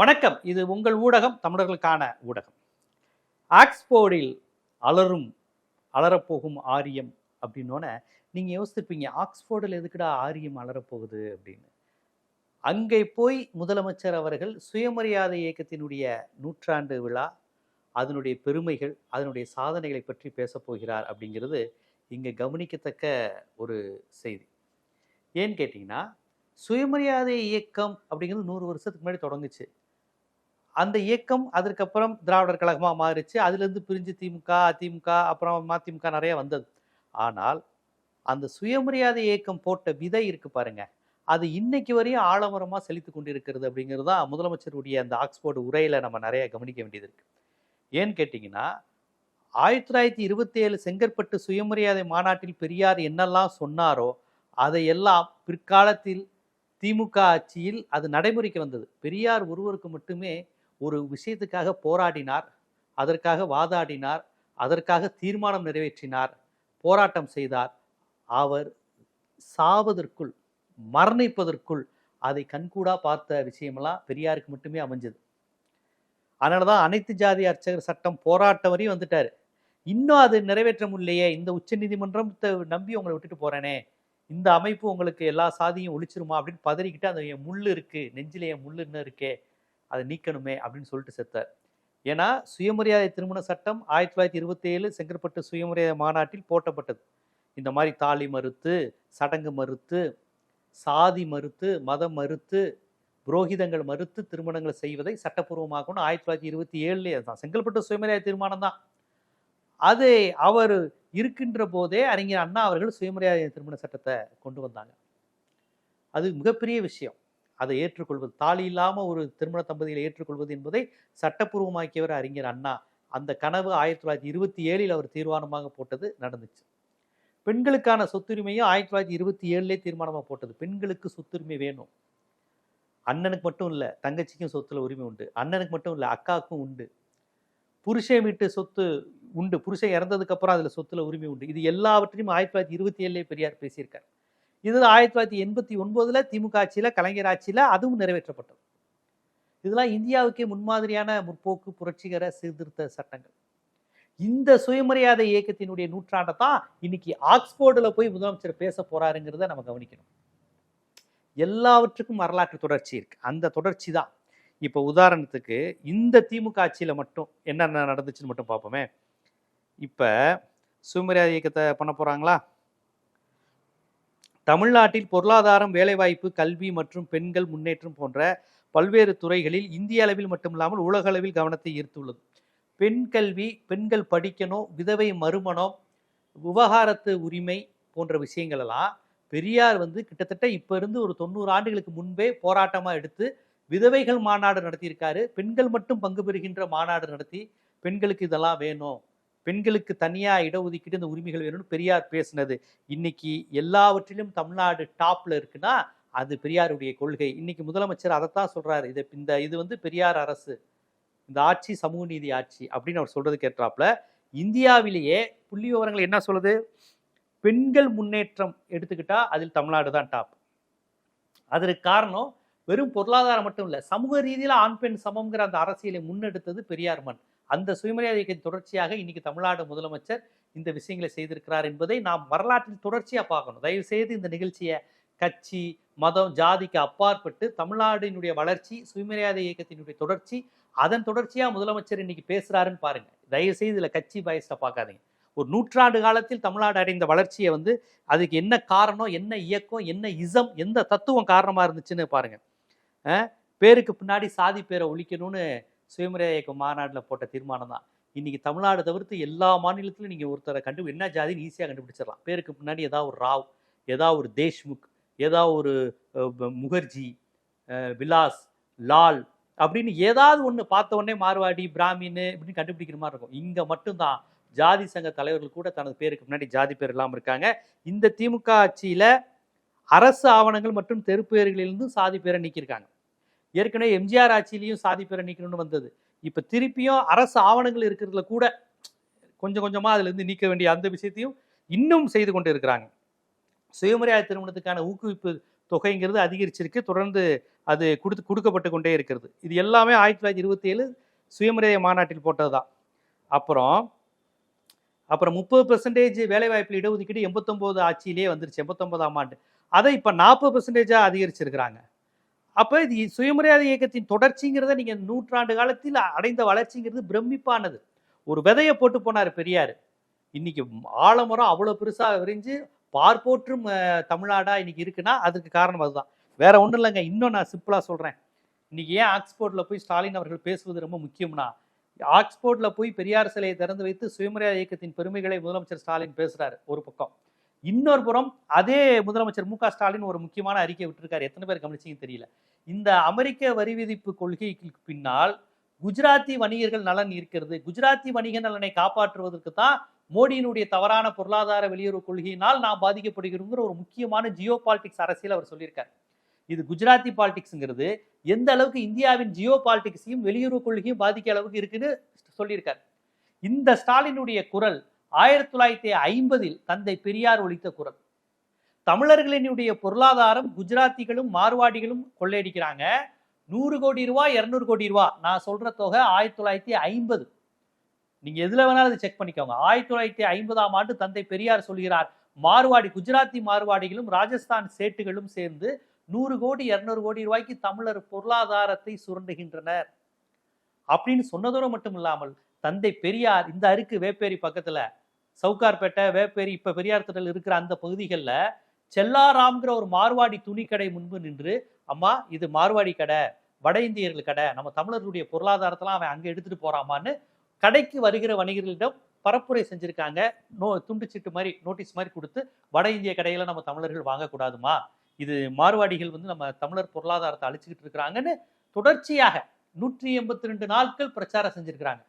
வணக்கம். இது உங்கள் ஊடகம் தமிழர்களுக்கான ஊடகம். ஆக்ஸ்போர்டில் அலரும் அலறப்போகும் ஆரியம் அப்படின்னோடனே நீங்கள் யோசிச்சிருப்பீங்க ஆக்ஸ்போர்டில் எதுக்குடா ஆரியம் அலறப்போகுது அப்படின்னு. அங்கே போய் முதலமைச்சர் அவர்கள் சுயமரியாதை இயக்கத்தினுடைய நூற்றாண்டு விழா அதனுடைய பெருமைகள் அதனுடைய சாதனைகளை பற்றி பேசப்போகிறார் அப்படிங்கிறது இங்கே கவனிக்கத்தக்க ஒரு செய்தி. ஏன்னு கேட்டிங்கன்னா சுயமரியாதை இயக்கம் அப்படிங்கிறது நூறு வருஷத்துக்கு முன்னாடி தொடங்குச்சு. அந்த இயக்கம் அதற்கப்புறம் திராவிடர் கழகமாக மாறிச்சு. அதுலேருந்து பிரிஞ்சு திமுக அதிமுக அப்புறம் மதிமுக நிறைய வந்தது. ஆனால் அந்த சுயமரியாதை இயக்கம் போட்ட விதை இருக்கு பாருங்க. அது இன்னைக்கு வரையும் ஆழமரமாக செலுத்தி கொண்டிருக்கிறது அப்படிங்கிறது தான் முதலமைச்சருடைய அந்த ஆக்ஸ்போர்டு உரையில் நம்ம நிறைய கவனிக்க வேண்டியது இருக்கு. ஏன்னு கேட்டிங்கன்னா ஆயிரத்தி தொள்ளாயிரத்தி இருபத்தி ஏழு செங்கற்பட்டு சுயமரியாதை மாநாட்டில் பெரியார் என்னெல்லாம் சொன்னாரோ அதையெல்லாம் பிற்காலத்தில் திமுக ஆட்சியில் அது நடைமுறைக்கு வந்தது. பெரியார் ஒருவருக்கு மட்டுமே ஒரு விஷயத்துக்காக போராடினார் அதற்காக வாதாடினார் அதற்காக தீர்மானம் நிறைவேற்றினார் போராட்டம் செய்தார். அவர் சாவதற்குள் மரணிப்பதற்குள் அதை கண்கூடா பார்த்த விஷயமெல்லாம் பெரியாருக்கு மட்டுமே அமைஞ்சது. அதனால தான் அனைத்து ஜாதி அர்ச்சகர் சட்டம் போராட்ட வரையும் வந்துட்டார். இன்னும் அது நிறைவேற்ற முடியலையே இந்த உச்ச நீதிமன்றத்தை நம்பி உங்களை விட்டுட்டு போறேனே இந்த அமைப்பு உங்களுக்கு எல்லா சாதியும் ஒழிச்சிருமா அப்படின்னு பதறிக்கிட்டு அந்த என் இருக்குது இருக்கு நெஞ்சில இன்னும் இருக்கே அதை நீக்கணுமே அப்படின்னு சொல்லிட்டு செத்தார். ஏன்னா சுயமரியாதை திருமண சட்டம் ஆயிரத்தி தொள்ளாயிரத்தி இருபத்தி ஏழு செங்கற்பட்டு சுயமரியாதை மாநாட்டில் போட்டப்பட்டது. இந்த மாதிரி தாலி மறுத்து சடங்கு மறுத்து சாதி மறுத்து மதம் மறுத்து புரோகிதங்கள் மறுத்து திருமணங்களை செய்வதை சட்டப்பூர்வமாகணும் ஆயிரத்தி தொள்ளாயிரத்தி இருபத்தி ஏழுலேயே தான் செங்கல்பட்டு சுயமரியாதை தீர்மானம் தான். அது அவர் இருக்கின்ற போதே அறிஞர் அண்ணா அவர்கள் சுயமரியாதை திருமண சட்டத்தை கொண்டு வந்தாங்க. அது மிகப்பெரிய விஷயம். அதை ஏற்றுக்கொள்வது. தாலி இல்லாமல் ஒரு திருமண தம்பதிகளை ஏற்றுக்கொள்வது என்பதை சட்டப்பூர்வமாக்கியவர் அறிஞர் அண்ணா. அந்த கனவு ஆயிரத்தி தொள்ளாயிரத்தி இருபத்தி ஏழில் அவர் தீர்மானமாக போட்டது நடந்துச்சு. பெண்களுக்கான சொத்துரிமையும் ஆயிரத்தி தொள்ளாயிரத்தி இருபத்தி ஏழுலே தீர்மானமாக போட்டது. பெண்களுக்கு சொத்துரிமை வேணும். அண்ணனுக்கு மட்டும் இல்லை தங்கச்சிக்கும் சொத்துல உரிமை உண்டு. அண்ணனுக்கு மட்டும் இல்லை அக்காவுக்கும் உண்டு. புருஷன் வீட்டு சொத்து உண்டு. புருஷன் இறந்ததுக்கப்புறம் அதில் சொத்துல உரிமை உண்டு. இது எல்லாவற்றையும் ஆயிரத்தி தொள்ளாயிரத்தி இருபத்தி ஏழுலேயே பெரியார் பேசியிருக்கார். இது ஆயிரத்தி தொள்ளாயிரத்தி எண்பத்தி ஒன்பதில் திமுக ஆட்சியில் கலைஞர் ஆட்சியில் அதுவும் நிறைவேற்றப்பட்டது. இதெல்லாம் இந்தியாவுக்கே முன்மாதிரியான முற்போக்கு புரட்சிகர சீர்திருத்த சட்டங்கள். இந்த சுயமரியாதை இயக்கத்தினுடைய நூற்றாண்டை தான் இன்னைக்கு ஆக்ஸ்போர்டில் போய் முதலமைச்சர் பேச போறாருங்கிறத நம்ம கவனிக்கணும். எல்லாவற்றுக்கும் வரலாற்று தொடர்ச்சி இருக்கு. அந்த தொடர்ச்சி தான். இப்போ உதாரணத்துக்கு இந்த திமுக ஆட்சியில் மட்டும் என்னென்ன நடந்துச்சுன்னு மட்டும் பார்ப்போமே. இப்போ சுயமரியாதை இயக்கத்தை பண்ண போகிறாங்களா தமிழ்நாட்டில் பொருளாதாரம் வேலைவாய்ப்பு கல்வி மற்றும் பெண்கள் முன்னேற்றம் போன்ற பல்வேறு துறைகளில் இந்திய அளவில் மட்டுமில்லாமல் உலக அளவில் கவனத்தை ஈர்த்துள்ளது. பெண் கல்வி பெண்கள் படிக்கணும் விதவை மறுமணம் விவகாரத்து உரிமை போன்ற விஷயங்களெல்லாம் பெரியார் வந்து கிட்டத்தட்ட இப்போ இருந்து ஒரு தொண்ணூறு ஆண்டுகளுக்கு முன்பே போராட்டமாக எடுத்து விதவைகள் மாநாடு நடத்தியிருக்காரு. பெண்கள் மட்டும் பங்கு பெறுகின்ற மாநாடு நடத்தி பெண்களுக்கு இதெல்லாம் வேணும். பெண்களுக்கு தனியாக இடஒதுக்கீடு இந்த உரிமைகள் வேணும்னு பெரியார் பேசினது. இன்னைக்கு எல்லாவற்றிலும் தமிழ்நாடு டாப்பில் இருக்குன்னா அது பெரியாருடைய கொள்கை. இன்னைக்கு முதலமைச்சர் அதைத்தான் சொல்கிறாரு இது இந்த இது வந்து பெரியார் அரசு இந்த ஆட்சி சமூக நீதி ஆட்சி அப்படின்னு அவர் சொல்கிறது கேட்டாப்புல இந்தியாவிலேயே புள்ளி விவரங்கள் என்ன சொல்லுது? பெண்கள் முன்னேற்றம் எடுத்துக்கிட்டா அதில் தமிழ்நாடு தான் டாப். அதற்கு காரணம் வெறும் பொருளாதாரம் மட்டும் இல்லை சமூக ரீதியில் ஆண் பெண் சமம்ங்கிற அந்த அரசியலை முன்னெடுத்தது பெரியார் மண். அந்த சுயமரியாதை இயக்கத்தின் தொடர்ச்சியாக இன்னைக்கு தமிழ்நாடு முதலமைச்சர் இந்த விஷயங்களை செய்திருக்கிறார் என்பதை நாம் வரலாற்றில் தொடர்ச்சியாக பார்க்கணும். தயவு செய்து இந்த நிகழ்ச்சியை கட்சி மதம் ஜாதிக்கு அப்பாற்பட்டு தமிழ்நாடினுடைய வளர்ச்சி சுயமரியாதை இயக்கத்தினுடைய தொடர்ச்சி அதன் தொடர்ச்சியாக முதலமைச்சர் இன்னைக்கு பேசுகிறாருன்னு பாருங்கள் தயவு செய்து இதில் கட்சி பயஸ்ட பார்க்காதீங்க. ஒரு நூற்றாண்டு காலத்தில் தமிழ்நாடு அடைந்த வளர்ச்சியை வந்து அதுக்கு என்ன காரணம் என்ன இயக்கம் என்ன இசம் எந்த தத்துவம் காரணமாக இருந்துச்சுன்னு பாருங்கள் பேருக்கு பின்னாடி சாதி பேரை ஒழிக்கணும்னு சுயமரியாதை இயக்க மாநாட்டில் போட்ட தீர்மானம் தான் இன்னைக்கு தமிழ்நாடு தவிர்த்து எல்லா மாநிலத்திலும் நீங்கள் ஒருத்தரை கண்டு என்ன ஜாதின்னு ஈஸியாக கண்டுபிடிச்சிடலாம். பேருக்கு முன்னாடி ஏதாவது ஒரு ராவ் ஏதாவது ஒரு தேஷ்முக் ஏதாவது ஒரு முகர்ஜி விலாஸ் லால் அப்படின்னு ஏதாவது ஒன்று பார்த்த உடனே மார்வாடி பிராமின் இப்படின்னு கண்டுபிடிக்கிற மாதிரி இருக்கும். இங்கே மட்டும்தான் ஜாதி சங்க தலைவர்கள் கூட தனது பேருக்கு முன்னாடி ஜாதி பேர் இல்லாமல் இருக்காங்க. இந்த திமுக ஆட்சியில் அரசு ஆவணங்கள் மற்றும் தெருப்பேர்களிலிருந்து சாதி பேரை நீக்கியிருக்காங்க. ஏற்கனவே எம்ஜிஆர் ஆட்சியிலையும் சாதி பேரை நீக்கணும்னு வந்தது. இப்போ திருப்பியும் அரசு ஆவணங்கள் இருக்கிறதுல கூட கொஞ்சம் கொஞ்சமாக அதுலேருந்து நீக்க வேண்டிய அந்த விஷயத்தையும் இன்னும் செய்து கொண்டு இருக்கிறாங்க. சுயமரியாதை திருமணத்துக்கான ஊக்குவிப்பு தொகைங்கிறது அதிகரிச்சிருக்கு. தொடர்ந்து அது கொடுத்து கொடுக்கப்பட்டு கொண்டே இருக்கிறது. இது எல்லாமே ஆயிரத்தி தொள்ளாயிரத்தி இருபத்தி ஏழு சுயமரியாதை மாநாட்டில் போட்டது தான் அப்புறம் அப்புறம் முப்பது பெர்சன்டேஜ் வேலைவாய்ப்பில் இடஒதுக்கீடு எண்பத்தொம்போது ஆட்சியிலே வந்துருச்சு எண்பத்தொம்போதாம் ஆண்டு. அதை இப்போ நாற்பது பெர்சன்டேஜாக அதிகரிச்சிருக்கிறாங்க. அப்போ இது சுயமரியாதை இயக்கத்தின் தொடர்ச்சிங்கிறத நீங்கள் நூற்றாண்டு காலத்தில் அடைந்த வளர்ச்சிங்கிறது பிரமிப்பானது. ஒரு விதையை போட்டு போனார் பெரியார். இன்னைக்கு ஆலமரம் அவ்வளோ பெருசாக விரிஞ்சு பார்ப்போற்றும் தமிழ்நாடாக தமிழ்நாடா இன்னைக்கு இருக்குன்னா அதுக்கு காரணம் அதுதான். வேற ஒன்றும் இல்லைங்க. இன்னும் நான் சிம்பிளாக சொல்கிறேன் இன்னைக்கு ஏன் ஆக்ஸ்போர்டில் போய் ஸ்டாலின் அவர்கள் பேசுவது ரொம்ப முக்கியம்னா ஆக்ஸ்போர்டில் போய் பெரியார் சிலையை திறந்து வைத்து சுயமரியாதை இயக்கத்தின் பெருமைகளை முதலமைச்சர் ஸ்டாலின் பேசுகிறார் ஒரு பக்கம். இன்னொரு புறம் அதே முதலமைச்சர் மு க. ஸ்டாலின் ஒரு முக்கியமான அறிக்கை விட்டுருக்காரு. எத்தனை பேர் கவனிச்சிங்க தெரியல. இந்த அமெரிக்க வரி விதிப்பு கொள்கைக்கு பின்னால் குஜராத்தி வணிகர்கள் நலன் இருக்கிறது குஜராத்தி வணிக நலனை காப்பாற்றுவதற்கு தான் மோடியினுடைய தவறான பொருளாதார வெளியுறவு கொள்கையினால் நாம் பாதிக்கப்படுகிறோங்கிற ஒரு முக்கியமான ஜியோ பாலிடிக்ஸ் அரசியல் அவர் சொல்லியிருக்கார். இது குஜராத்தி பாலிடிக்ஸ்ங்கிறது. எந்த அளவுக்கு இந்தியாவின் ஜியோ பாலிடிக்ஸையும் வெளியுறவு கொள்கையும் பாதிக்க அளவுக்கு இருக்குன்னு சொல்லியிருக்கார். இந்த ஸ்டாலினுடைய குரல் ஆயிரத்தி தொள்ளாயிரத்தி ஐம்பதில் தந்தை பெரியார் ஒழித்த குரல். தமிழர்களினுடைய பொருளாதாரம் குஜராத்திகளும் மார்வாடிகளும் கொள்ளையடிக்கிறாங்க. நூறு கோடி ரூபா இரநூறு கோடி ரூபா. நான் சொல்ற தொகை ஆயிரத்தி தொள்ளாயிரத்தி ஐம்பது. நீங்க எதுல வேணாலும் அதை செக் பண்ணிக்கோங்க. ஆயிரத்தி தொள்ளாயிரத்தி ஐம்பதாம் ஆண்டு தந்தை பெரியார் சொல்கிறார் மார்வாடி குஜராத்தி மார்வாடிகளும் ராஜஸ்தான் சேட்டுகளும் சேர்ந்து நூறு கோடி இரநூறு கோடி ரூபாய்க்கு தமிழர் பொருளாதாரத்தை சுரண்டுகின்றனர். அப்படின்னு சொன்னதோடு மட்டும் இல்லாமல் தந்தை பெரியார் இந்த அருக்கு வேப்பேரி பக்கத்துல சவுகார்பேட்டை வேப்பேரி இப்போ பெரியார் திட்டல் இருக்கிற அந்த பகுதிகளில் செல்லாராம்ங்கிற ஒரு மார்வாடி துணி கடை முன்பு நின்று அம்மா இது மார்வாடி கடை வட இந்தியர்கள் கடை நம்ம தமிழர்களுடைய பொருளாதாரத்தெல்லாம் அவன் அங்கே எடுத்துகிட்டு போகிறாமான்னு கடைக்கு வருகிற வணிகர்களிடம் பரப்புரை செஞ்சுருக்காங்க. நோ துண்டு மாதிரி நோட்டீஸ் மாதிரி கொடுத்து வட இந்திய கடையில் நம்ம தமிழர்கள் வாங்கக்கூடாதுமா? இது மார்வாடிகள் வந்து நம்ம தமிழர் பொருளாதாரத்தை அழிச்சுக்கிட்டு இருக்கிறாங்கன்னு தொடர்ச்சியாக நூற்றி எண்பத்தி ரெண்டு நாட்கள் பிரச்சாரம் செஞ்சுருக்கிறாங்க.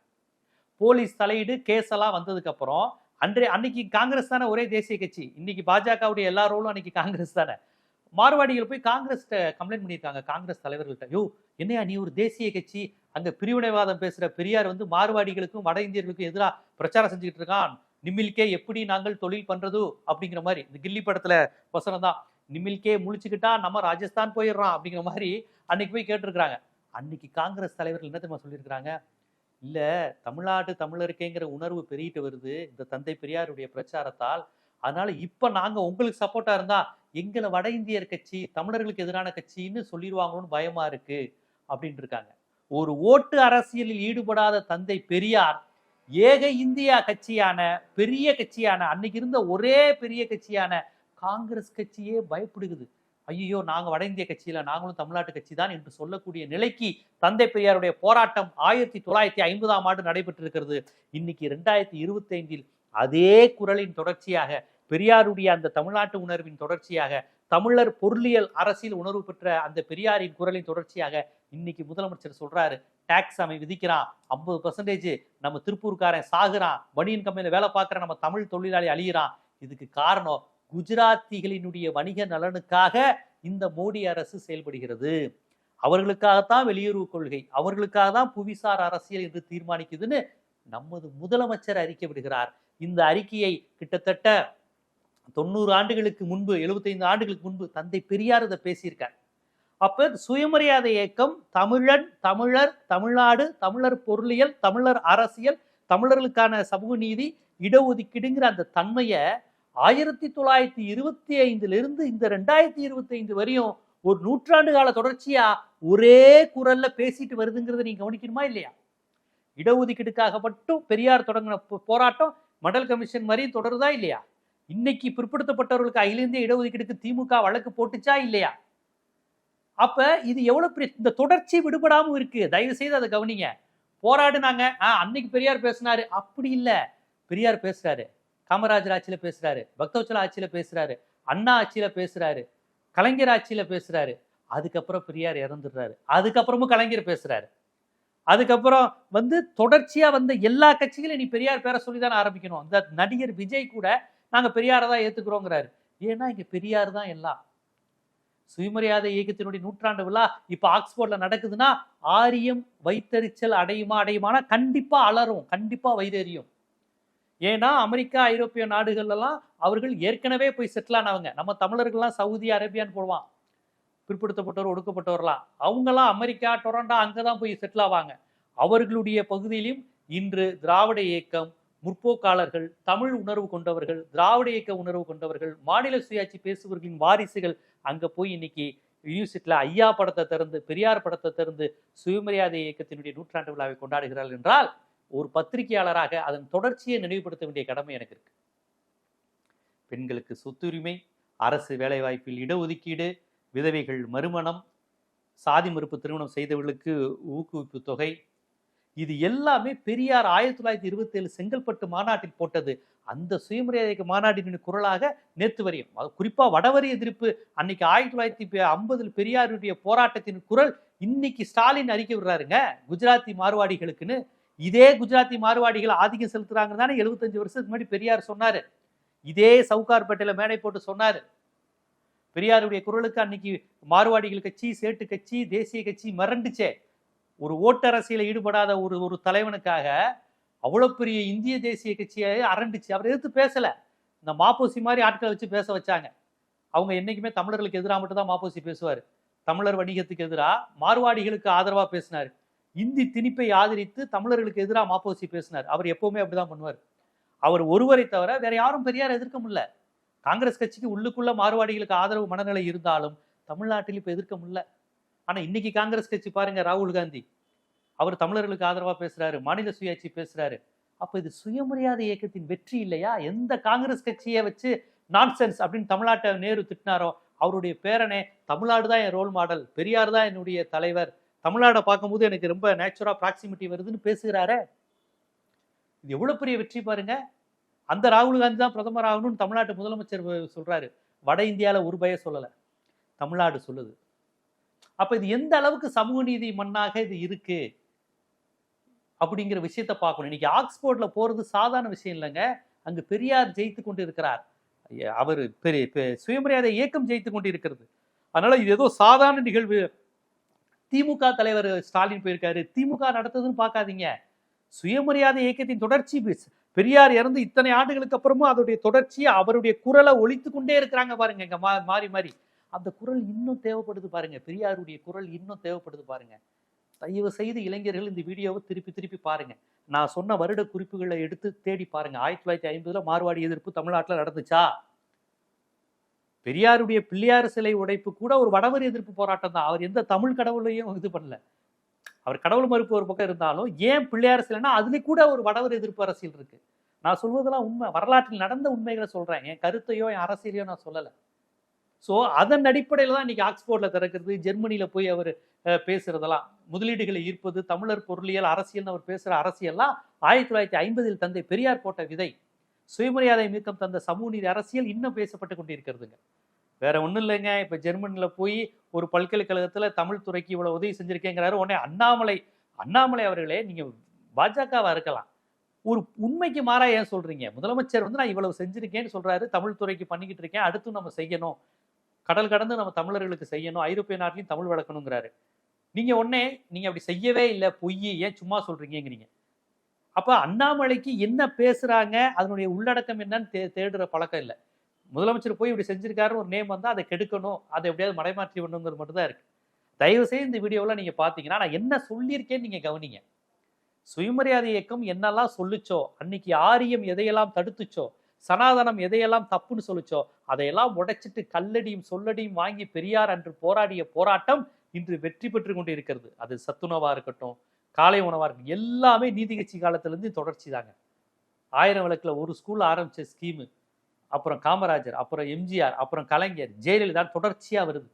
போலீஸ் தலையீடு கேஸ் எல்லாம் வந்ததுக்கப்புறம் அன்றைய அன்னைக்கு காங்கிரஸ் தானே ஒரே தேசிய கட்சி. இன்னைக்கு பாஜகவுடைய எல்லா ரோலும் அன்னைக்கு காங்கிரஸ் தானே. மார்வாடிகள் போய் காங்கிரஸ் கம்ப்ளைண்ட் பண்ணியிருக்காங்க காங்கிரஸ் தலைவர்கள்ட்ட. யோ என்னையா நீ ஒரு தேசிய கட்சி? அங்க பிரிவினைவாதம் பேசுற பெரியார் வந்து மார்வாடிகளுக்கும் வட இந்தியர்களுக்கும் எதிராக பிரச்சாரம் செஞ்சுக்கிட்டு இருக்கான். நிமில்கே எப்படி நாங்கள் தொழில் பண்ணுறது அப்படிங்கிற மாதிரி. இந்த கில்லி படத்துல வசனம் தான். நிமில்கே முழிச்சுக்கிட்டா நம்ம ராஜஸ்தான் போயிடுறோம். அப்படிங்கிற மாதிரி அன்னைக்கு போய் கேட்டிருக்கிறாங்க. அன்னைக்கு காங்கிரஸ் தலைவர்கள் என்ன தெரியுமா சொல்லியிருக்கிறாங்க? இல்ல தமிழ்நாட்டு தமிழருக்கேங்கிற உணர்வு பெருகிட்டு வருது இந்த தந்தை பெரியாருடைய பிரச்சாரத்தால். அதனால இப்ப நாங்க உங்களுக்கு சப்போர்ட்டா இருந்தா எங்களை வட இந்தியர் கட்சி தமிழர்களுக்கு எதிரான கட்சின்னு சொல்லிடுவாங்களோன்னு பயமா இருக்கு அப்படின்னு இருக்காங்க. ஒரு ஓட்டு அரசியலில் ஈடுபடாத தந்தை பெரியார் ஏக இந்தியா கட்சியான பெரிய கட்சியான அன்னைக்கு இருந்த ஒரே பெரிய கட்சியான காங்கிரஸ் கட்சியே பயப்படுகுது ஐயோ நாங்கள் வட இந்திய கட்சியில் நாங்களும் தமிழ்நாட்டு கட்சி தான் என்று சொல்லக்கூடிய நிலைக்கு தந்தை பெரியாருடைய போராட்டம் ஆயிரத்தி தொள்ளாயிரத்தி ஐம்பதாம் ஆண்டு நடைபெற்றிருக்கிறது. இன்னைக்கு ரெண்டாயிரத்தி இருபத்தி ஐந்தில் அதே குரலின் தொடர்ச்சியாக பெரியாருடைய அந்த தமிழ்நாட்டு உணர்வின் தொடர்ச்சியாக தமிழர் பொருளியல் அரசியல் உணர்வு பெற்ற அந்த பெரியாரின் குரலின் தொடர்ச்சியாக இன்னைக்கு முதலமைச்சர் சொல்றாரு டாக்ஸ் அவன் விதிக்கிறான் ஐம்பது பர்சன்டேஜ் நம்ம திருப்பூர்காரன் சாகுறான் பனியன் கம்பெனியில் வேலை பார்க்குற நம்ம தமிழ் தொழிலாளி அழியிறான். இதுக்கு காரணம் குஜராத்திகளினுடைய வணிக நலனுக்காக இந்த மோடி அரசு செயல்படுகிறது. அவர்களுக்காகத்தான் வெளியுறவு கொள்கை அவர்களுக்காக தான் புவிசார் அரசியல் என்று தீர்மானிக்குதுன்னு நமது முதலமைச்சர் அறிக்கை விடுகிறார். இந்த அறிக்கையை கிட்டத்தட்ட தொண்ணூறு ஆண்டுகளுக்கு முன்பு எழுபத்தைந்து ஆண்டுகளுக்கு முன்பு தந்தை பெரியார் இதை பேசியிருக்கார். அப்ப சுயமரியாதை இயக்கம் தமிழன் தமிழர் தமிழ்நாடு தமிழர் பொருளியல் தமிழர் அரசியல் தமிழர்களுக்கான சமூக நீதி இடஒதுக்கீடுங்கிற அந்த தன்மையை ஆயிரத்தி தொள்ளாயிரத்தி இருபத்தி ஐந்திலிருந்து இந்த ரெண்டாயிரத்தி இருபத்தி ஐந்து வரையும் ஒரு நூற்றாண்டு கால தொடர்ச்சியா ஒரே குரல்ல பேசிட்டு வருதுங்கிறத நீங்க கவனிக்கணுமா இல்லையா? இடஒதுக்கீடுக்காக மட்டும் பெரியார் தொடங்கின போராட்டம் மடல் கமிஷன் மாதிரி தொடருதா இல்லையா? இன்னைக்கு பிற்படுத்தப்பட்டவர்களுக்கு அகில இந்திய இடஒதுக்கீடுக்கு திமுக வழக்கு போட்டுச்சா இல்லையா? அப்ப இது எவ்வளவு பெரிய இந்த தொடர்ச்சி விடுபடாம இருக்கு. தயவு செய்து அதை கவனிங்க. போராடுனாங்க. ஆஹ் அன்னைக்கு பெரியார் பேசினாரு. அப்படி இல்ல. பெரியார் பேசுறாரு. காமராஜர் ஆட்சியில பேசுறாரு பக்தவச்சல ஆட்சியில பேசுறாரு அண்ணா ஆட்சியில பேசுறாரு கலைஞர் ஆட்சியில பேசுறாரு. அதுக்கப்புறம் பெரியார் இறந்துடுறாரு. அதுக்கப்புறமும் கலைஞர் பேசுறாரு. அதுக்கப்புறம் வந்து தொடர்ச்சியா வந்த எல்லா கட்சிகளும் நீ பெரியார் பேர சொல்லி தான் ஆரம்பிக்கணும். இந்த நடிகர் விஜய் கூட நாங்க பெரியாரை தான் ஏத்துக்கிறோங்கிறாரு. ஏன்னா இங்க பெரியார் தான் எல்லாம். சுயமரியாதை இயக்கத்தினுடைய நூற்றாண்டு விழா இப்ப ஆக்ஸ்போர்ட்ல நடக்குதுன்னா ஆரியம் வைத்தறிச்சல் அடையுமா அடையுமானா கண்டிப்பா அலரும் கண்டிப்பா வைதறியும் ஏன்னா அமெரிக்கா ஐரோப்பிய நாடுகள்லாம் அவர்கள் ஏற்கனவே போய் செட்டில் ஆனவங்க. நம்ம தமிழர்கள்லாம் சவுதி அரேபியான்னு போடுவான். பிற்படுத்தப்பட்டோர் ஒடுக்கப்பட்டவர்களாம் அவங்கெல்லாம் அமெரிக்கா டொரண்டா அங்கே தான் போய் செட்டில் ஆவாங்க. அவர்களுடைய பகுதியிலும் இன்று திராவிட இயக்கம் முற்போக்காளர்கள் தமிழ் உணர்வு கொண்டவர்கள் திராவிட இயக்க உணர்வு கொண்டவர்கள் மாநில சுயாட்சி பேசுபவர்களின் வாரிசுகள் அங்கே போய் இன்னைக்கு யூனிவர்சிட்டியில் ஐயா படத்தை திறந்து பெரியார் படத்தை திறந்து சுயமரியாதை இயக்கத்தினுடைய நூற்றாண்டு விழாவை கொண்டாடுகிறார்கள் என்றால் ஒரு பத்திரிகையாளராக அதன் தொடர்ச்சியை நினைவுபடுத்த வேண்டிய கடமை எனக்கு இருக்கு. பெண்களுக்கு சொத்துரிமை அரசு வேலைவாய்ப்பில் இடஒதுக்கீடு விதவைகள் மறுமணம் சாதி மறுப்பு திருமணம் செய்தவர்களுக்கு ஊக்குவிப்பு தொகை இது எல்லாமே பெரியார் ஆயிரத்தி தொள்ளாயிரத்தி இருபத்தி ஏழு செங்கல்பட்டு மாநாட்டில் போட்டது. அந்த சுயமரியாதை மாநாட்டின் குரலாக நேத்து வரையும். குறிப்பாக குறிப்பா வடவரி எதிர்ப்பு அன்னைக்கு ஆயிரத்தி தொள்ளாயிரத்தி ஐம்பதில் பெரியாருடைய போராட்டத்தின் குரல் இன்னைக்கு ஸ்டாலின் அறிக்கை விடுறாருங்க. குஜராத்தி மார்வாடிகளுக்குன்னு இதே குஜராத்தி மார்வாடிகள் ஆதிக்கம் செலுத்துறாங்க தானே எழுபத்தஞ்சு வருஷத்துக்கு முன்னாடி பெரியார் சொன்னார். இதே சவுகார்பேட்டையில் மேடை போட்டு சொன்னார். பெரியாருடைய குரலுக்கு அன்னைக்கு மார்வாடிகள் கட்சி சேட்டு கட்சி தேசிய கட்சி மறண்டுச்சே ஒரு ஓட்டரசியல ஈடுபடாத ஒரு ஒரு தலைவனுக்காக அவ்வளோ பெரிய இந்திய தேசிய கட்சியை அரண்டுச்சு. அவர் எதிர்த்து பேசலை. இந்த மாப்போசி மாதிரி ஆட்களை வச்சு பேச வச்சாங்க. அவங்க என்றைக்குமே தமிழர்களுக்கு எதிராக மட்டும் தான் மாப்போசி பேசுவார். தமிழர் வணிகத்துக்கு எதிராக மார்வாடிகளுக்கு ஆதரவாக பேசினார். இந்தி திணிப்பை ஆதரித்து தமிழர்களுக்கு எதிராக மாப்போசி பேசினார். அவர் எப்பவுமே அப்படிதான் பண்ணுவார். அவர் ஒருவரை தவிர வேற யாரும் பெரியார் எதிர்க்க முடியல. காங்கிரஸ் கட்சிக்கு உள்ளுக்குள்ள மாறுவாடிகளுக்கு ஆதரவு மனநிலை இருந்தாலும் தமிழ்நாட்டில் இப்போ எதிர்க்க முடியல. ஆனால் இன்னைக்கு காங்கிரஸ் கட்சி பாருங்க ராகுல் காந்தி. அவர் தமிழர்களுக்கு ஆதரவாக பேசுறாரு மாநில சுயாட்சி பேசுறாரு. அப்போ இது சுயமரியாதை இயக்கத்தின் வெற்றி இல்லையா? எந்த காங்கிரஸ் கட்சியை வச்சு நான்சென்ஸ் அப்படின்னு தமிழ்நாட்டை நேரு திட்டினாரோ அவருடைய பேரனே தமிழ்நாடு தான் என் ரோல் மாடல் பெரியார் தான் என்னுடைய தலைவர் தமிழ்நாடை பார்க்கும்போது எனக்கு ரொம்ப நேச்சுரா ப்ராக்சிமிட்டி வருதுன்னு பேசுகிறாரே. இது எவ்வளோ பெரிய வெற்றி பாருங்க. அந்த ராகுல் காந்தி தான் பிரதமர் ஆகணும்னு தமிழ்நாட்டு முதலமைச்சர் சொல்றாரு. வட இந்தியாவில் ஒரு பய சொல்லலை. தமிழ்நாடு சொல்லுது. அப்போ இது எந்த அளவுக்கு சமூக நீதி மண்ணாக இது இருக்கு? அப்படிங்கிற விஷயத்த பார்க்கணும். இன்னைக்கு ஆக்ஸ்போர்ட்ல போறது சாதாரண விஷயம் இல்லைங்க. அங்கு பெரியார் ஜெயித்து கொண்டு இருக்கிறார் அவர் பெரிய பெ- சுயமரியாதை இயக்கம் ஜெயித்து கொண்டு இருக்கிறது அதனால இது ஏதோ சாதாரண நிகழ்வு. திமுக தலைவர் ஸ்டாலின் போயிருக்காரு. திமுக நடத்துதுன்னு பார்க்காதீங்க. சுயமரியாதை இயக்கத்தின் தொடர்ச்சி பெரியார் இறந்து இத்தனை ஆண்டுகளுக்கு அப்புறமும் அதோடைய தொடர்ச்சியை அவருடைய குரலை ஒழித்து கொண்டே இருக்கிறாங்க பாருங்க. இங்க மா- மாறி மாறி. அந்த குரல் இன்னும் தேவைப்படுது பாருங்க. பெரியாருடைய குரல் இன்னும் தேவைப்படுது பாருங்க. தயவு செய்து இளைஞர்கள் இந்த வீடியோவை திருப்பி திருப்பி பாருங்க. நான் சொன்ன வருட குறிப்புகளை எடுத்து தேடி பாருங்க. ஆயிரத்தி தொள்ளாயிரத்தி ஐம்பதுல மார்வாடி எதிர்ப்பு தமிழ்நாட்டில் நடந்துச்சா? பெரியாருடைய பிள்ளையார் சிலை உடைப்பு கூட ஒரு வடவர் எதிர்ப்பு போராட்டம் தான். அவர் எந்த தமிழ் கடவுளையும் இது பண்ணல. அவர் கடவுள் மறுப்பு ஒரு பக்கம் இருந்தாலும் ஏன் பிள்ளையார் சிலைன்னா அதுல கூட ஒரு வடவர் எதிர்ப்பு அரசியல் இருக்கு. நான் சொல்வதெல்லாம் உண்மை. வரலாற்றில் நடந்த உண்மைகளை சொல்றேன். என் கருத்தையோ என் அரசியலையோ நான் சொல்லலை. ஸோ அதன் அடிப்படையில் தான் இன்னைக்கு ஆக்ஸ்போர்ட்ல திறக்கிறது ஜெர்மனியில போய் அவர் பேசுறதெல்லாம். முதலீடுகளை ஈர்ப்பது தமிழர் பொருளியல் அரசியல்னு அவர் பேசுற அரசியல்லாம் ஆயிரத்தி தொள்ளாயிரத்தி ஐம்பதில் தந்தை பெரியார் போட்ட விதை. சுயமரியாதை மீக்கம் தந்த சமூக நீதி அரசியல் இன்னும் பேசப்பட்டு கொண்டிருக்கிறதுங்க. வேற ஒன்றும் இல்லைங்க. இப்போ ஜெர்மனியில் போய் ஒரு பல்கலைக்கழகத்தில் தமிழ் துறைக்கு இவ்வளோ உதவி செஞ்சுருக்கேங்கிறாரு. உடனே அண்ணாமலை அண்ணாமலை அவர்களே நீங்கள் பாஜகவாக இருக்கலாம். ஒரு உண்மைக்கு மாறா ஏன் சொல்கிறீங்க முதலமைச்சர் வந்து நான் இவ்வளவு செஞ்சுருக்கேன்னு சொல்கிறாரு தமிழ் துறைக்கு பண்ணிக்கிட்டு இருக்கேன். அடுத்தும் நம்ம செய்யணும். கடல் கடந்து நம்ம தமிழர்களுக்கு செய்யணும். ஐரோப்பிய நாட்டிலையும் தமிழ் வளர்க்கணுங்கிறாரு. நீங்கள் உடனே நீங்கள் அப்படி செய்யவே இல்லை. பொய் ஏன் சும்மா சொல்கிறீங்கிறீங்க அப்போ அண்ணாமலைக்கு என்ன பேசுகிறாங்க அதனுடைய உள்ளடக்கம் என்னன்னு தே தேடுற பழக்கம் இல்லை. முதலமைச்சர் போய் இப்படி செஞ்சிருக்காருன்னு ஒரு நேம் வந்தால் அதை கெடுக்கணும். அதை எப்படியாவது மடைமாற்றி விடணுங்கிறது மட்டும் தான் இருக்குது தயவு செய்து இந்த வீடியோவில் நீங்கள் பார்த்தீங்கன்னா நான் என்ன சொல்லியிருக்கேன்னு நீங்கள் கவனிங்க. சுயமரியாதை இயக்கம் என்னெல்லாம் சொல்லுச்சோ அன்னைக்கு ஆரியம் எதையெல்லாம் தடுத்துச்சோ சனாதனம் எதையெல்லாம் தப்புன்னு சொல்லுச்சோ அதையெல்லாம் உடைச்சிட்டு கல்லடியும் சொல்லடியும் வாங்கி பெரியார் அன்று போராடிய போராட்டம் இன்று வெற்றி பெற்று கொண்டு இருக்கிறது அது சத்துணவா இருக்கட்டும் காலை உணவாக இருக்குது எல்லாமே நீதி கட்சி காலத்துலேருந்து தொடர்ச்சி தாங்க. ஆயிரம் விளக்கில் ஒரு ஸ்கூல் ஆரம்பித்த ஸ்கீமு அப்புறம் காமராஜர் அப்புறம் எம்ஜிஆர் அப்புறம் கலைஞர் ஜெயலலிதா தொடர்ச்சியாக வருது.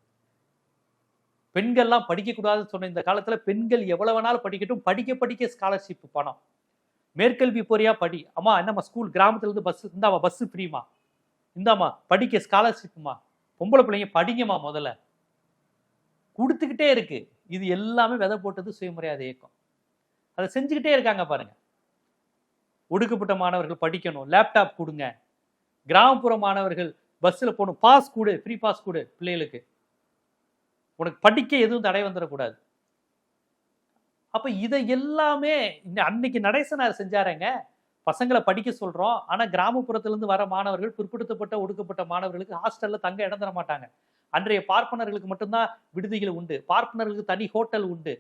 பெண்கள்லாம் படிக்கக்கூடாதுன்னு சொன்ன இந்த காலத்தில் பெண்கள் எவ்வளவு வேணாலும் படிக்கட்டும். படிக்க படிக்க ஸ்காலர்ஷிப் பணம். மேற்கல்வி போறியா? படி. அம்மா என்னம்மா ஸ்கூல் கிராமத்துலேருந்து பஸ் இந்தாம்மா பஸ்ஸு ஃப்ரீமா இந்தாம்மா படிக்க ஸ்காலர்ஷிப்புமா பொம்பளை பிள்ளைங்க படிங்கம்மா முதல்ல. கொடுத்துக்கிட்டே இருக்கு. இது எல்லாமே விதை போட்டது சுயமரியாதை இயக்கம். அதை செஞ்சுக்கிட்டே இருக்காங்க பாருங்க. ஒடுக்கப்பட்ட மாணவர்கள் படிக்கணும் லேப்டாப் கொடுங்க. கிராமப்புற மாணவர்கள் பஸ்ஸில் போகணும் பாஸ் கொடு ஃப்ரீ பாஸ் கொடு பிள்ளைகளுக்கு. உனக்கு படிக்க எதுவும் தடை வந்துடக்கூடாது. அப்போ இதை எல்லாமே இந்த அன்னைக்கு நடேசனார் செஞ்சாருங்க. பசங்களை படிக்க சொல்கிறோம் ஆனால் கிராமப்புறத்துலேருந்து வர மாணவர்கள் பிற்படுத்தப்பட்ட ஒடுக்கப்பட்ட மாணவர்களுக்கு ஹாஸ்டலில் தங்க இடம் தர மாட்டாங்க. அன்றைய பார்ப்பனர்களுக்கு மட்டும்தான் விடுதிகள் உண்டு. பார்ப்பனர்களுக்கு தனி ஹோட்டல் உண்டு.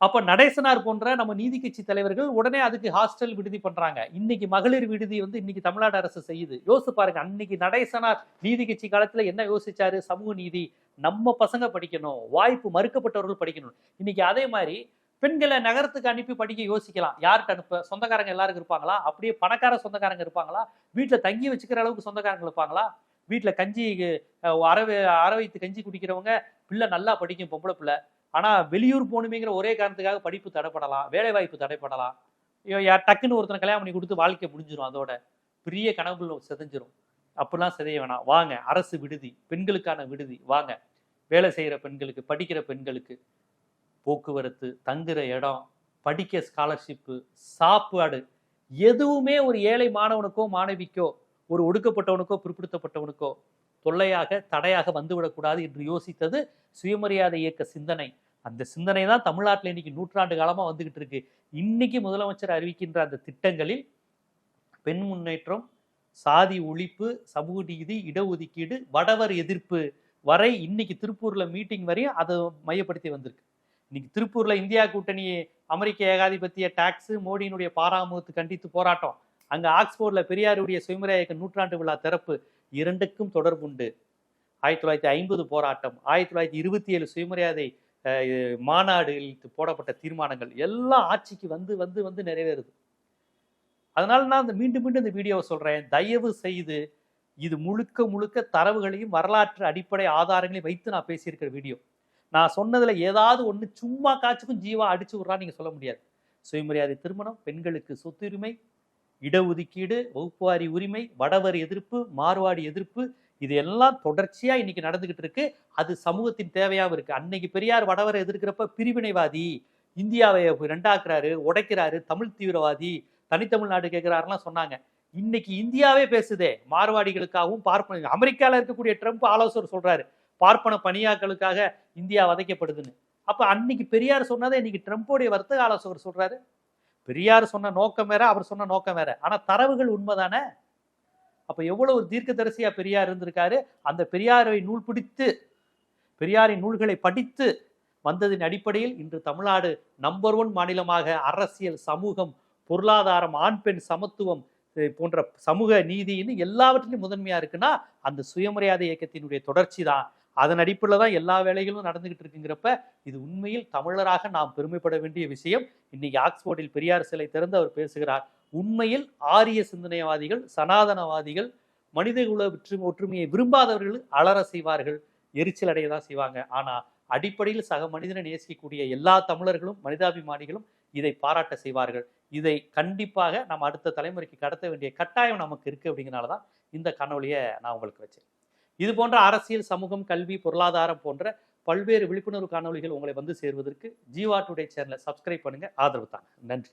அப்ப நடேசனார் போன்ற நம்ம நீதி கட்சி தலைவர்கள் உடனே அதுக்கு ஹாஸ்டல் விடுதி பண்றாங்க. இன்னைக்கு மகளிர் விடுதி வந்து இன்னைக்கு தமிழ்நாடு அரசு செய்யுது. யோசிச்சு பாருங்க அன்னைக்கு நடேசனார் நீதி கட்சி காலத்துல என்ன யோசிச்சாரு? சமூக நீதி. நம்ம பசங்க படிக்கணும். வாய்ப்பு மறுக்கப்பட்டவர்கள் படிக்கணும். இன்னைக்கு அதே மாதிரி பெண்களை நகரத்துக்கு அனுப்பி படிக்க யோசிக்கலாம். யார்கிட்ட அனுப்ப? சொந்தக்காரங்க எல்லாருக்கும் இருப்பாங்களா? அப்படியே பணக்கார சொந்தக்காரங்க இருப்பாங்களா? வீட்டுல தங்கி வச்சுக்கிற அளவுக்கு சொந்தக்காரங்க இருப்பாங்களா? வீட்டுல கஞ்சி அரவை அரவைத்து கஞ்சி குடிக்கிறவங்க பிள்ளை நல்லா படிக்கும் பொம்பளை பிள்ளை. ஆனால் வெளியூர் போகணுமேங்கிற ஒரே காரணத்துக்காக படிப்பு தடைப்படலாம் வேலைவாய்ப்பு தடைப்படலாம். ஐயோ, யார் டக்குன்னு ஒருத்தனை கல்யாணம் பண்ணி கொடுத்து வாழ்க்கை முடிஞ்சிடும் அதோட. பெரிய கனவுகள் சிதைஞ்சிரும். அப்படிலாம் சிதைய வேணாம். வாங்க அரசு விடுதி பெண்களுக்கான விடுதி வாங்க. வேலை செய்கிற பெண்களுக்கு படிக்கிற பெண்களுக்கு போக்குவரத்து தங்குற இடம் படிக்க ஸ்காலர்ஷிப்பு சாப்பாடு எதுவுமே ஒரு ஏழை மாணவனுக்கோ மாணவிக்கோ ஒரு ஒடுக்கப்பட்டவனுக்கோ பிற்படுத்தப்பட்டவனுக்கோ தொல்லையாக தடையாக வந்துவிடக்கூடாது என்று யோசித்தது சுயமரியாதை இயக்க சிந்தனை. அந்த சிந்தனை தான் தமிழ்நாட்டில் இன்னைக்கு நூற்றாண்டு காலமாக வந்துகிட்டு இருக்கு. இன்னைக்கு முதலமைச்சர் அறிவிக்கின்ற அந்த திட்டங்களில் பெண் முன்னேற்றம் சாதி ஒழிப்பு சமூக நீதி இடஒதுக்கீடு வடவர் எதிர்ப்பு வரை இன்னைக்கு திருப்பூர்ல மீட்டிங் வரையும் அதை மையப்படுத்தி வந்திருக்கு. இன்னைக்கு திருப்பூர்ல இந்தியா கூட்டணி அமெரிக்க ஏகாதிபத்திய டாக்ஸ் மோடியினுடைய பாராமுகத்து கண்டித்து போராட்டம். அங்க ஆக்ஸ்போர்ட்ல பெரியாருடைய சுயமரியாதை இயக்க நூற்றாண்டு விழா திறப்பு இரண்டுக்கும் தொடர்புண்டு. ஆயிரத்தி தொள்ளாயிரத்தி ஐம்பது போராட்டம் ஆயிரத்தி தொள்ளாயிரத்தி இருபத்தி ஏழு சுயமரியாதை மாநாடில் போடப்பட்ட தீர்மானங்கள் எல்லாம் ஆட்சிக்கு வந்து வந்து வந்து நிறைவேறுது. அதனால நான் அந்த மீண்டும் மீண்டும் இந்த வீடியோவை சொல்கிறேன் தயவு செய்து இது முழுக்க முழுக்க தரவுகளையும் வரலாற்று அடிப்படை ஆதாரங்களையும் வைத்து நான் பேசியிருக்கிற வீடியோ. நான் சொன்னதில் ஏதாவது ஒன்று சும்மா காச்சுக்கும் ஜீவா அடிச்சு விட்றான்னு நீங்கள் சொல்ல முடியாது. சுயமரியாதை திருமணம் பெண்களுக்கு சொத்துரிமை இடஒதுக்கீடு வகுப்புவாரி உரிமை வடவர் எதிர்ப்பு மார்வாடி எதிர்ப்பு இது எல்லாம் தொடர்ச்சியா இன்னைக்கு நடந்துகிட்டு இருக்கு. அது சமூகத்தின் தேவையாகவும் இருக்கு. அன்னைக்கு பெரியார் வடவரை எதிர்க்கிறப்ப பிரிவினைவாதி இந்தியாவை ரெண்டாக்குறாரு உடைக்கிறாரு தமிழ் தீவிரவாதி தனித்தமிழ்நாடு கேட்கிறாருலாம் சொன்னாங்க. இன்னைக்கு இந்தியாவே பேசுதே. மார்வாடிகளுக்காகவும் பார்ப்பன அமெரிக்காவில் இருக்கக்கூடிய ட்ரம்ப் ஆலோசனை சொல்றாரு பார்ப்பன பணியாக்களுக்காக இந்தியா வதைக்கப்படுதுன்னு. அப்ப அன்னைக்கு பெரியார் சொன்னதை இன்னைக்கு ட்ரம்ப்போடைய வர்த்தக ஆலோசகர் சொல்றாரு. பெரியார் சொன்ன நோக்கம் வேற அவர் சொன்ன நோக்கம் வேற. ஆனா தரவுகள் உண்மைதானே? அப்போ எவ்வளோ ஒரு தீர்க்கதரிசியா பெரியார் இருந்திருக்காரு? அந்த பெரியாரை நூல் பிடித்து பெரியாரின் நூல்களை படித்து வந்ததின் அடிப்படையில் இன்று தமிழ்நாடு நம்பர் ஒன் மாநிலமாக அரசியல் சமூகம் பொருளாதாரம் ஆண் பெண் சமத்துவம் போன்ற சமூக நீதின்னு எல்லாவற்றிலும் முதன்மையா இருக்குன்னா அந்த சுயமரியாதை இயக்கத்தினுடைய தொடர்ச்சி தான் அதன் அடிப்படையில் தான் எல்லா வேலைகளும் நடந்துகிட்டு இருக்குங்கிறப்ப இது உண்மையில் தமிழராக நாம் பெருமைப்பட வேண்டிய விஷயம். இன்னைக்கு ஆக்ஸ்போர்டில் பெரியார் சிலை திறந்து அவர் பேசுகிறார். உண்மையில் ஆரிய சிந்தனைவாதிகள் சனாதனவாதிகள் மனிதகுல ஒற்று ஒற்றுமையை விரும்பாதவர்கள் அலற செய்வார்கள் எரிச்சல் அடைய தான் செய்வாங்க. ஆனா அடிப்படையில் சக மனிதனை நேசிக்கக்கூடிய எல்லா தமிழர்களும் மனிதாபிமானிகளும் இதை பாராட்ட செய்வார்கள். இதை கண்டிப்பாக நம்ம அடுத்த தலைமுறைக்கு கடத்த வேண்டிய கட்டாயம் நமக்கு இருக்கு அப்படிங்கிறனால தான் இந்த காணொலியை நான் உங்களுக்கு வச்சேன். இது போன்ற அரசியல் சமூகம் கல்வி பொருளாதாரம் போன்ற பல்வேறு விழிப்புணர்வு காணொளிகள் உங்களை வந்து சேர்வதற்கு ஜீவா டுடே சேனலை சப்ஸ்கிரைப் பண்ணுங்க. ஆதரவு தாங்க. நன்றி.